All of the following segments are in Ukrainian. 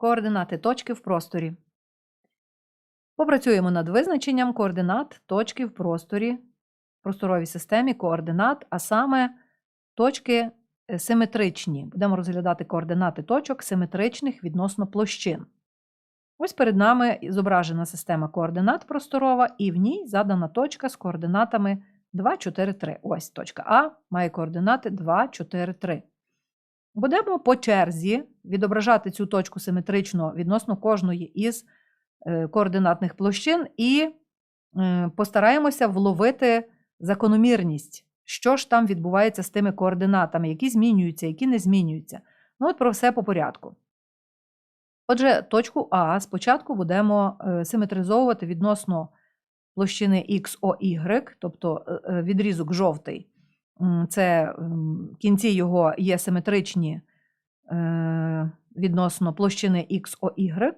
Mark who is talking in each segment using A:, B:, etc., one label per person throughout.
A: Координати точки в просторі. Попрацюємо над визначенням координат точки в просторі, в просторовій системі координат, а саме точки е, симетричні. Будемо розглядати координати точок симетричних відносно площин. Ось перед нами зображена система координат просторова, і в ній задана точка з координатами 2, 4, 3. Ось точка А має координати 2, 4, 3. Будемо по черзі відображати цю точку симетрично відносно кожної із е, координатних площин і е, постараємося вловити закономірність, що ж там відбувається з тими координатами, які змінюються, які не змінюються. Ну, от про все по порядку. Отже, точку А спочатку будемо е, симетризовувати відносно площини XOY, тобто відрізок жовтий. Це кінці його є симетричні е, відносно площини XOY,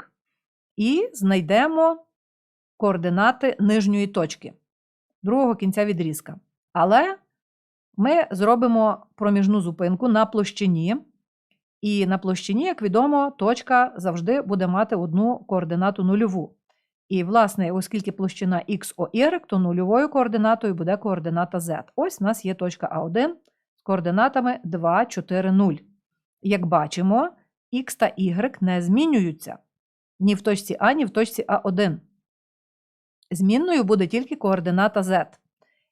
A: і знайдемо координати нижньої точки, другого кінця відрізка. Але ми зробимо проміжну зупинку на площині. І на площині, як відомо, точка завжди буде мати одну координату нульову. І, власне, оскільки площина XOY, то нульовою координатою буде координата Z. Ось у нас є точка А1 з координатами 2, 4, 0. Як бачимо, X та Y не змінюються ні в точці А, ні в точці А1. Змінною буде тільки координата Z.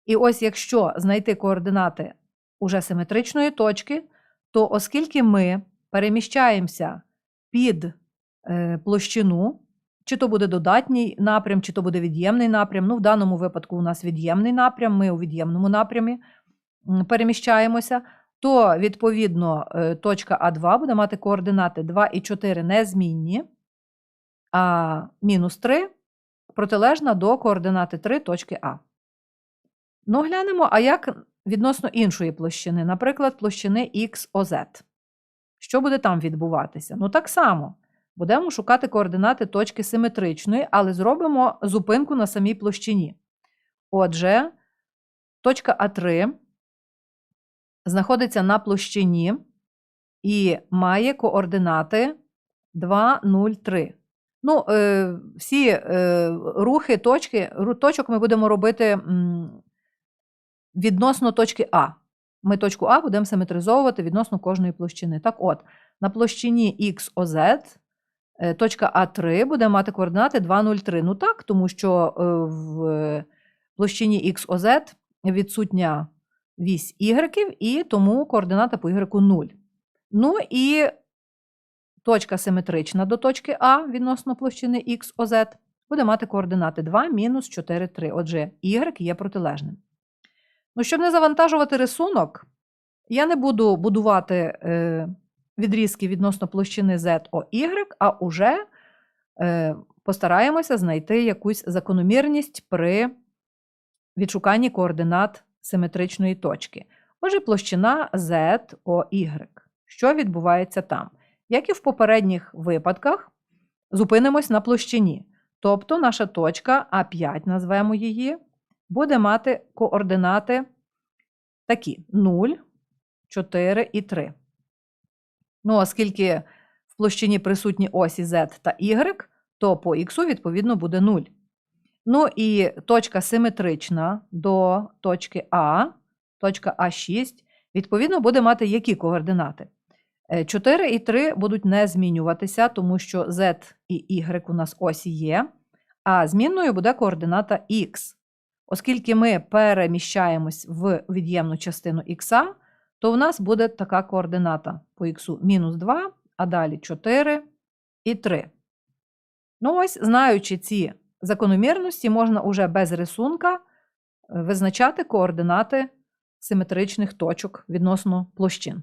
A: І ось якщо знайти координати уже симетричної точки, то оскільки ми переміщаємося під е, площину, чи то буде додатній напрям, чи то буде від'ємний напрям. Ну, в даному випадку у нас від'ємний напрям, ми у від'ємному напрямі переміщаємося, то, відповідно, е, точка А2 буде мати координати 2 і 4 незмінні, а мінус 3 протилежна до координати 3 точки А. Ну, глянемо, а як відносно іншої площини, наприклад, площини XOZ. Що буде там відбуватися? Ну, так само. Будемо шукати координати точки симетричної, але зробимо зупинку на самій площині. Отже, точка А3 знаходиться на площині і має координати 2, 0, 3. Ну, е, всі е, рухи точки, точок ми будемо робити відносно точки А. Ми точку А будемо симетризовувати відносно кожної площини. Так от, на площині XOZ точка А3 буде мати координати 2, 0, 3. Ну так, тому що е, в площині XOZ відсутня вісь Y, і тому координата по Y 0. Ну і точка симетрична до точки А відносно площини XOZ буде мати координати 2, мінус 4, 3. Отже, Y є протилежним. Ну, щоб не завантажувати рисунок, я не буду будувати е, відрізки відносно площини ZOY, а уже е, постараємося знайти якусь закономірність при відшуканні координат симетричної точки. Отже, площина ZOY. Що відбувається там? Як і в попередніх випадках, зупинимось на площині. Тобто наша точка А5, назвемо її, буде мати координати такі: 0, 4 і 3. Ну, оскільки в площині присутні осі Z та Y, то по Х відповідно буде 0. Ну і точка симетрична до точки А, точка А6, відповідно, буде мати які координати? Е, 4 і 3 будуть не змінюватися, тому що Z і Y у нас осі є, а змінною буде координата Х. Оскільки ми переміщаємось в від'ємну частину х, то в нас буде така координата по х мінус 2, а далі 4 і 3. Ну ось, знаючи ці закономірності, можна уже без рисунка е, визначати координати симетричних точок відносно площин.